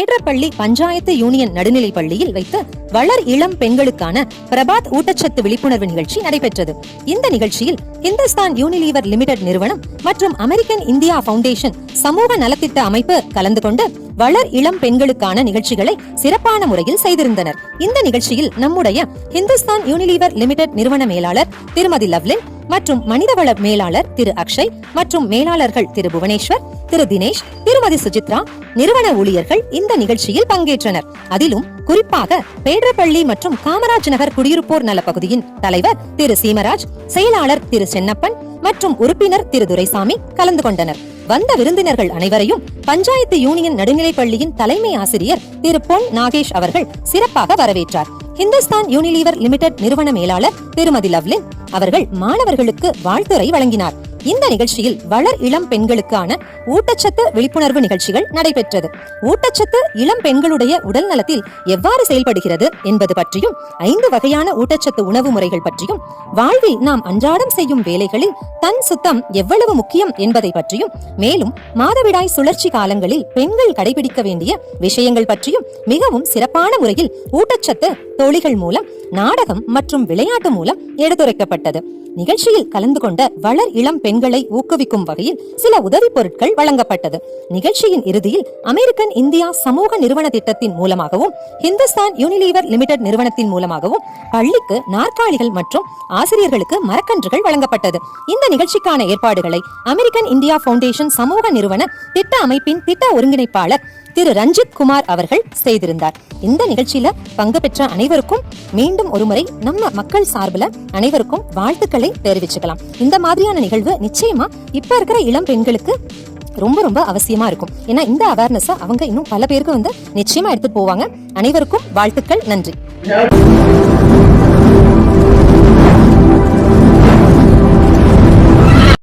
ஏற்றப்பள்ளி panchayat union நடுநிலைப் பள்ளியில் வைத்து வளர் இளம் பெண்களுக்கான பிரபாத் ஊட்டச்சத்து விழிப்புணர்வு நிகழ்ச்சி நடைபெற்றது. இந்த நிகழ்ச்சியில் இந்துஸ்தான் யூனிலீவர் லிமிடெட் நிறுவனம் மற்றும் அமெரிக்கன் இந்தியா ஃபவுண்டேஷன் சமூக நலத்திட்ட அமைப்பு கலந்து கொண்டு வளர் இளம் பெண்களுக்கான நிகழ்ச்சிகளை சிறப்பான முறையில் செய்திருந்தனர். இந்த நிகழ்ச்சியில் நம்முடைய ஹிந்துஸ்தான் யூனிலீவர் லிமிடெட் நிறுவன மேலாளர் திருமதி லவ்லின் மற்றும் மனிதவள மேலாளர் திரு அக்ஷய் மற்றும் மேலாளர்கள் திரு புவனேஸ்வர் திரு தினேஷ் திருமதி சுஜித்ரா நிறுவன ஊழியர்கள் இந்த நிகழ்ச்சியில் பங்கேற்றனர். அதிலும் குறிப்பாக பேட்ரப்பள்ளி மற்றும் காமராஜ் நகர் குடியிருப்போர் நல பகுதியின் தலைவர் திரு சீமராஜ் செயலாளர் திரு சென்னப்பன் மற்றும் உறுப்பினர் திரு துரைசாமி கலந்து கொண்டனர். வந்த விருந்தினர்கள் அனைவரையும் பஞ்சாயத்து யூனியன் நடுநிலைப் பள்ளியின் தலைமை ஆசிரியர் திரு பொன் நாகேஷ் அவர்கள் சிறப்பாக வரவேற்றார். ஹிந்துஸ்தான் யூனிலீவர் லிமிடெட் நிறுவன மேலாளர் திருமதி லவ்லின் அவர்கள் மாணவர்களுக்கு வாழ்த்துறை வழங்கினார். இந்த நிகழ்ச்சியில் வளர் இளம் பெண்களுக்கான ஊட்டச்சத்து விழிப்புணர்வு நிகழ்ச்சிகள் நடைபெற்றது. ஊட்டச்சத்து இளம் பெண்களுடைய உடல் நலத்தில் எவ்வாறு செயல்படுகிறது என்பது பற்றியும் ஐந்து வகையான ஊட்டச்சத்து உணவு முறைகள் பற்றியும் வாழ்வில் நாம் அன்றாடம் செய்யும் வேலைகளில் தன் சுத்தம் எவ்வளவு முக்கியம் என்பதை பற்றியும் மேலும் மாதவிடாய் சுழற்சி காலங்களில் பெண்கள் கடைபிடிக்க வேண்டிய விஷயங்கள் பற்றியும் மிகவும் சிறப்பான முறையில் ஊட்டச்சத்து தோழிகள் மூலம் நாடகம் மற்றும் விளையாட்டு மூலம் எடுத்துரைக்கப்பட்டது. நிகழ்ச்சியில் கலந்து கொண்ட வளர் இளம் பெண்களை ஊக்குவிக்கும் வகையில் சில உதவி பொருட்கள் வழங்கப்பட்டது. நிகழ்ச்சியின் இறுதியில் அமெரிக்கன் இந்தியா சமூக நிறுவன திட்டத்தின் மூலமாகவும் ஹிந்துஸ்தான் யூனிலீவர் லிமிடெட் நிறுவனத்தின் மூலமாகவும் பள்ளிக்கு நாற்காலிகள் மற்றும் ஆசிரியர்களுக்கு மரக்கன்றுகள் வழங்கப்பட்டது. இந்த நிகழ்ச்சிக்கான ஏற்பாடுகளை அமெரிக்கன் இந்தியா ஃபவுண்டேஷன் சமூக நிறுவன திட்ட அமைப்பின் திட்ட ஒருங்கிணைப்பாளர் திரு ரஞ்சித் குமார் அவர்கள் செய்திருந்தார். இந்த நிகழ்ச்சியில பங்கு பெற்ற அனைவருக்கும் மீண்டும் ஒருமுறை நம்ம மக்கள் சார்பில் அனைவருக்கும் வாழ்த்துக்களை தெரிவிச்சுக்கலாம். இந்த மாதிரியான நிகழ்வு நிச்சயமா இப்ப இருக்கிற இளம் பெண்களுக்கு ரொம்ப ரொம்ப அவசியமா இருக்கும். ஏன்னா இந்த அவேர்னஸ் அவங்க இன்னும் பல பேருக்கு வந்து நிச்சயமா எடுத்துட்டு போவாங்க. அனைவருக்கும் வாழ்த்துக்கள் நன்றி.